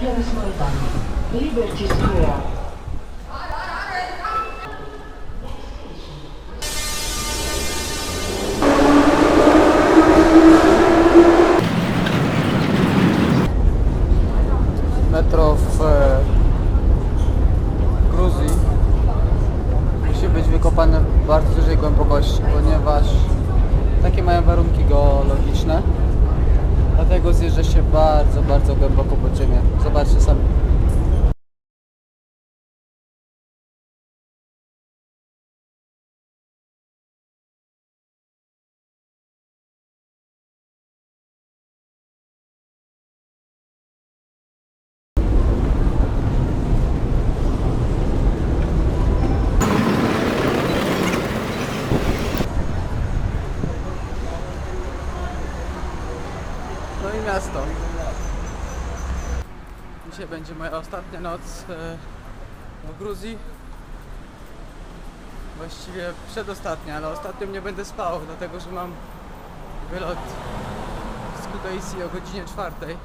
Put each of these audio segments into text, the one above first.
Place Maidan, Liberty Square. metro w e, Gruzji musi być wykopane w bardzo dużej głębokości, ponieważ takie mają warunki geologiczne. Dlatego zjeżdża się bardzo, bardzo głęboko pod ziemię. Zobaczcie sami. No i miasto. Dzisiaj będzie moja ostatnia noc e, w Gruzji. Właściwie przedostatnia, ale ostatnią nie będę spał, dlatego że mam wylot z Kutaisi o godzinie czwartej.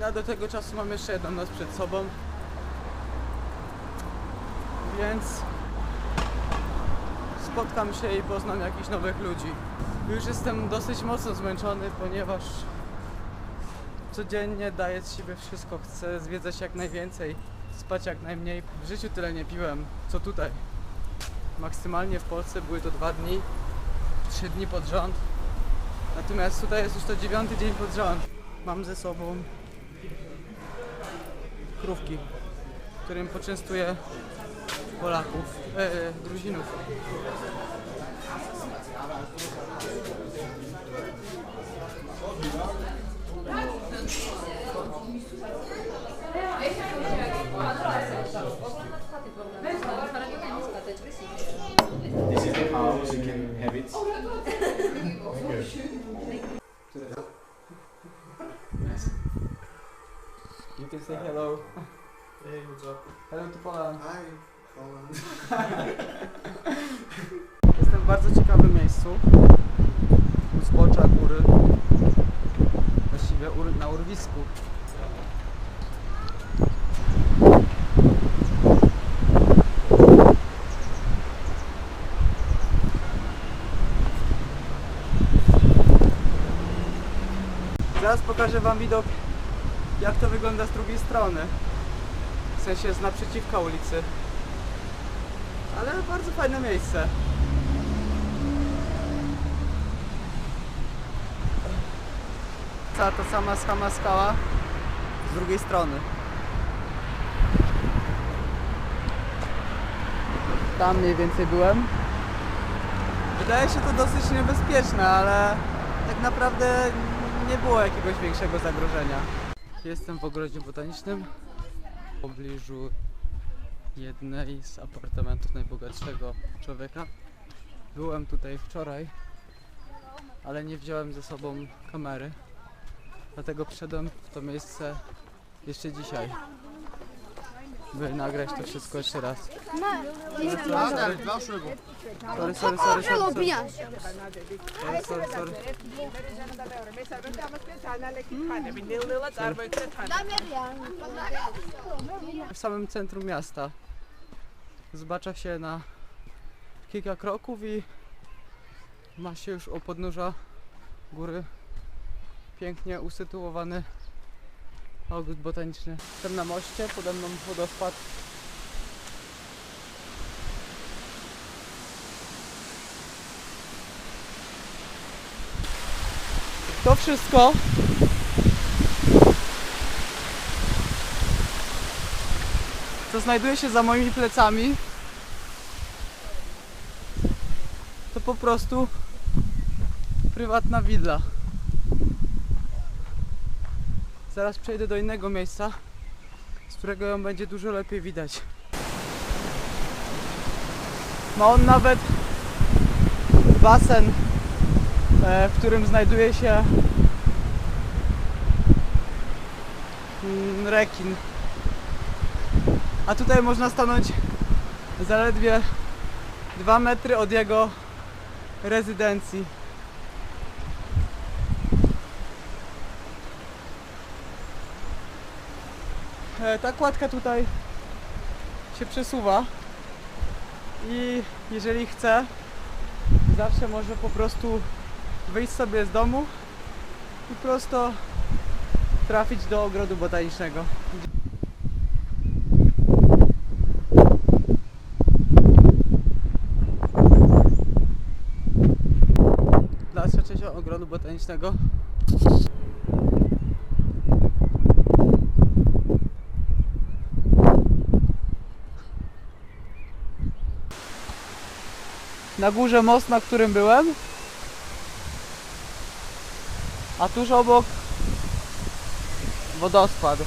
No do tego czasu mam jeszcze jedną noc przed sobą. Więc spotkam się i poznam jakichś nowych ludzi. Już jestem dosyć mocno zmęczony, ponieważ codziennie daję z siebie wszystko. Chcę zwiedzać jak najwięcej, spać jak najmniej. W życiu tyle nie piłem, co tutaj. Maksymalnie w Polsce były to dwa dni, trzy dni pod rząd. Natomiast tutaj jest już to dziewiąty dzień pod rząd. Mam ze sobą krówki, którym poczęstuję Polaków, e, Gruzinów. This is the house, you can have it. You can say hello. Hey, what's up? Hello to Poland. Hi, Poland. Jestem w bardzo ciekawym miejscu. U zbocza góry. Ur, na urwisku. Zaraz pokażę wam widok jak to wygląda z drugiej strony. W sensie jest naprzeciwka ulicy. Ale bardzo fajne miejsce. Cała ta sama sama skała z drugiej strony. Tam mniej więcej byłem. Wydaje się to dosyć niebezpieczne, ale tak naprawdę nie było jakiegoś większego zagrożenia. Jestem w ogrodzie botanicznym w pobliżu jednej z apartamentów najbogatszego człowieka. Byłem tutaj wczoraj, ale nie wziąłem ze sobą kamery. Dlatego przyszedłem w to miejsce jeszcze dzisiaj. By nagrać to wszystko jeszcze raz. Sorry, sorry, sorry, sorry, sorry. Sorry, sorry. W samym centrum miasta. Zbacza się na kilka kroków i ma się już u podnóża góry pięknie usytuowany ogród botaniczny. Jestem na moście, pode mną wodospad. To wszystko co znajduje się za moimi plecami to po prostu prywatna willa. Zaraz przejdę do innego miejsca, z którego ją będzie dużo lepiej widać. Ma on nawet basen, e, w którym znajduje się mm, rekin. A tutaj można stanąć zaledwie 2 metry od jego rezydencji. Ta kładka tutaj się przesuwa i jeżeli chce, zawsze może po prostu wyjść sobie z domu i prosto trafić do ogrodu botanicznego. Dalsza część ogrodu botanicznego. Na górze most, na którym byłem. A tuż obok wodospad.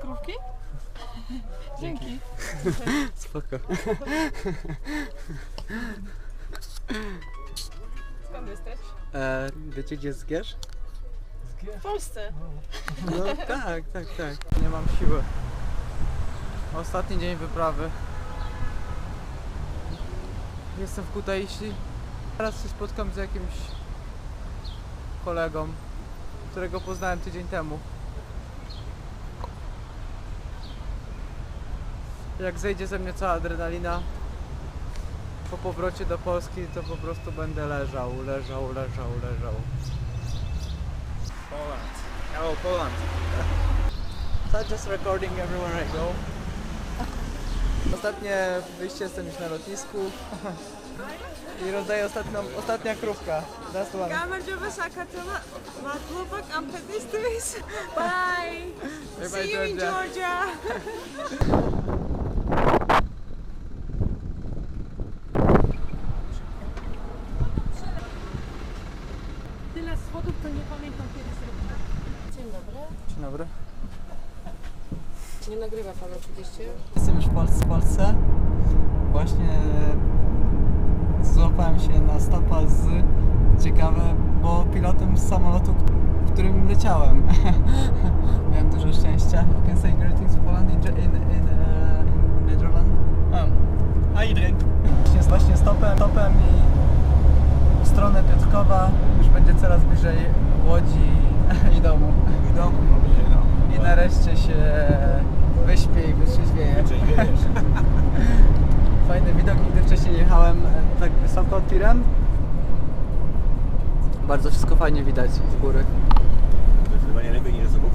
Krówki? Dzięki. Spoko. Skąd jesteś? E, wiecie gdzie jest Zgierz? W Polsce. No tak, tak, tak. Nie mam siły. Ostatni dzień wyprawy. Jestem w Kutaisi. Teraz się spotkam z jakimś kolegą, którego poznałem tydzień temu. Jak zejdzie ze mnie cała adrenalina po powrocie do Polski, to po prostu będę leżał, leżał, leżał, leżał. Poland. Hello, Poland. So just recording everywhere I go. Ostatnie wyjście jestem już na lotnisku. I rozdaję ostatnią, ostatnia krówka. Last one. Ve katına Matlubak Ampedistris. Bye. Bye bye, See you in Georgia. Georgia. Tyle schodów, to nie pamiętam kiedy zrobiłam. Dzień dobry. Dzień dobry. Nie nagrywa pan oczywiście. Jestem już w Polsce. W Polsce. Właśnie złapałem się na stopa z ciekawe, bo pilotem z samolotu, w którym leciałem. Miałem dużo szczęścia. You can say greetings to Poland in, in, in, uh, in Netherlands. Um, hi iedereen. Właśnie, właśnie stopem, stopem i w stronę Piotrkowa już będzie coraz bliżej Łodzi i domu. Bedankt. I nareszcie się wyśpię i wytrzeźwieję. Fajny widok, nigdy wcześniej nie jechałem e, tak wysoko tirem. Bardzo wszystko fajnie widać z góry. Zdecydowanie lepiej niż z sobą.